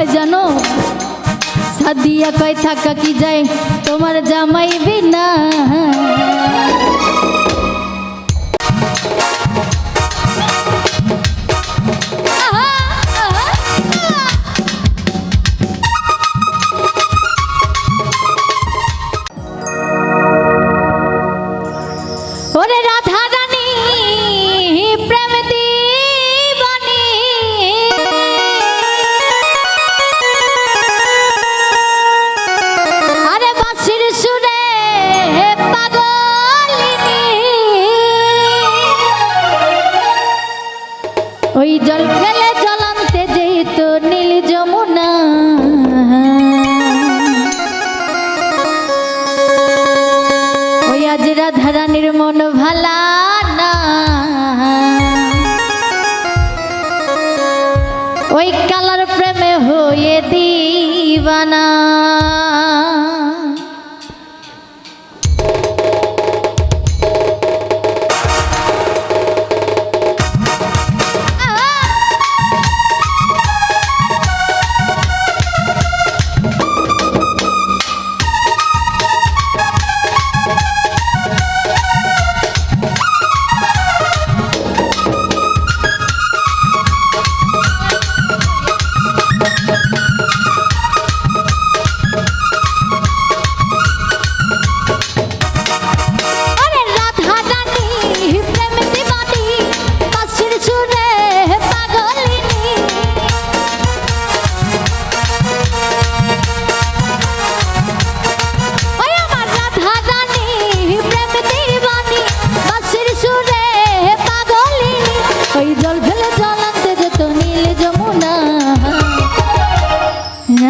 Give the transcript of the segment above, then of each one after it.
কয় জানো? সাদিয়া কয় থাকা কি যায়? তোমার জামাই বিনা।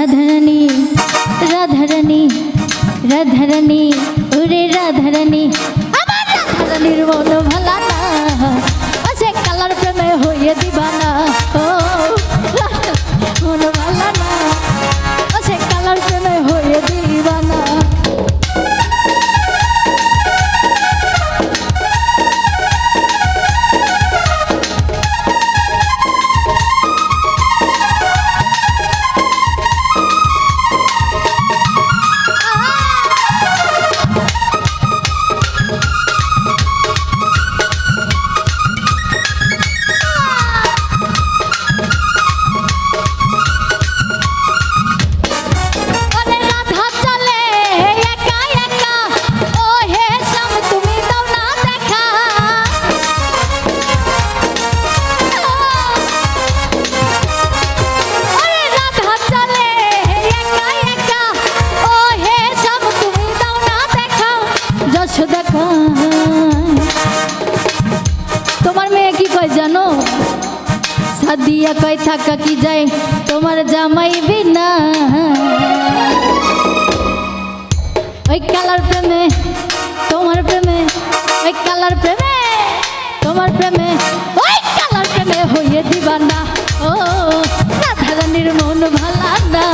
রাধারানী রাধারানী রাধারানী, ওরে রাধারানী। আমার রাধারানীর মন ভালা না আছে কালার প্রেমে হইয়ে দিবানা। সাদিয়া কয় থাকা কি যায়, তোমার জামাই বিনা। ওই কালার প্রেমে, তোমার প্রেমে, ওই কালার প্রেমে, তোমার প্রেমে, ওই কালার প্রেমে হইয়ে দিবানা ও রাধা রানীর মন ভালা না।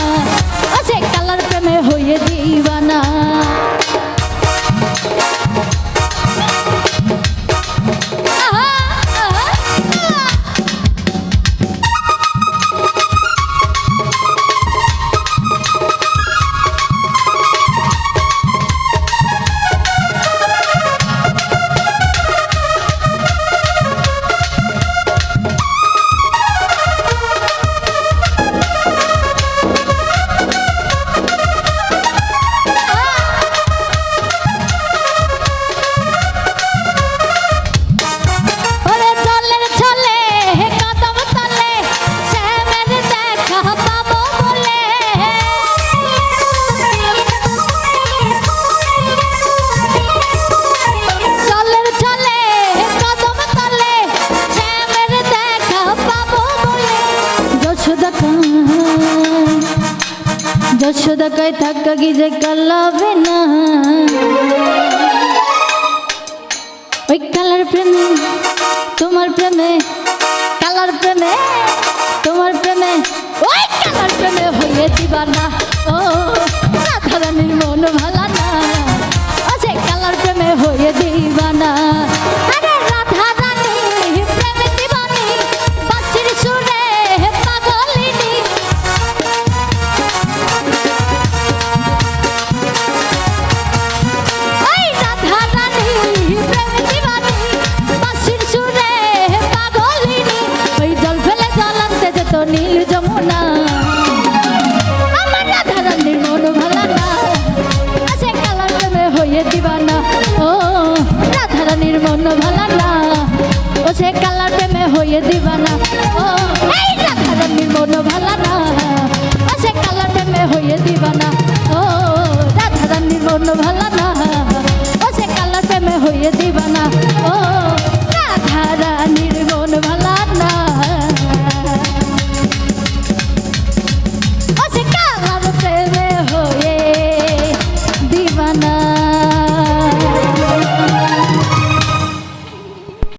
যশোদা কয় থাকা কি যে কালাবে না। ওই কালার প্রেমে, তোমার প্রেমে, কালার প্রেমে, তোমার প্রেমে, ওই কালার প্রেমে হইয়ে দিবানা ও নীল যমুনা। আমার রাধা রানীর মন ভালা না। আছে কালার প্রেমে হয়ে দিবানা। ও, রাধা রানীর মন ভালা না। ও সে কালার প্রেমে হয়ে দিবানা। ও, এই রাধা রানীর মন ভালা না। সে কালার প্রেমে হয়ে দিবানা। ও, রাধা রানীর মন ভালা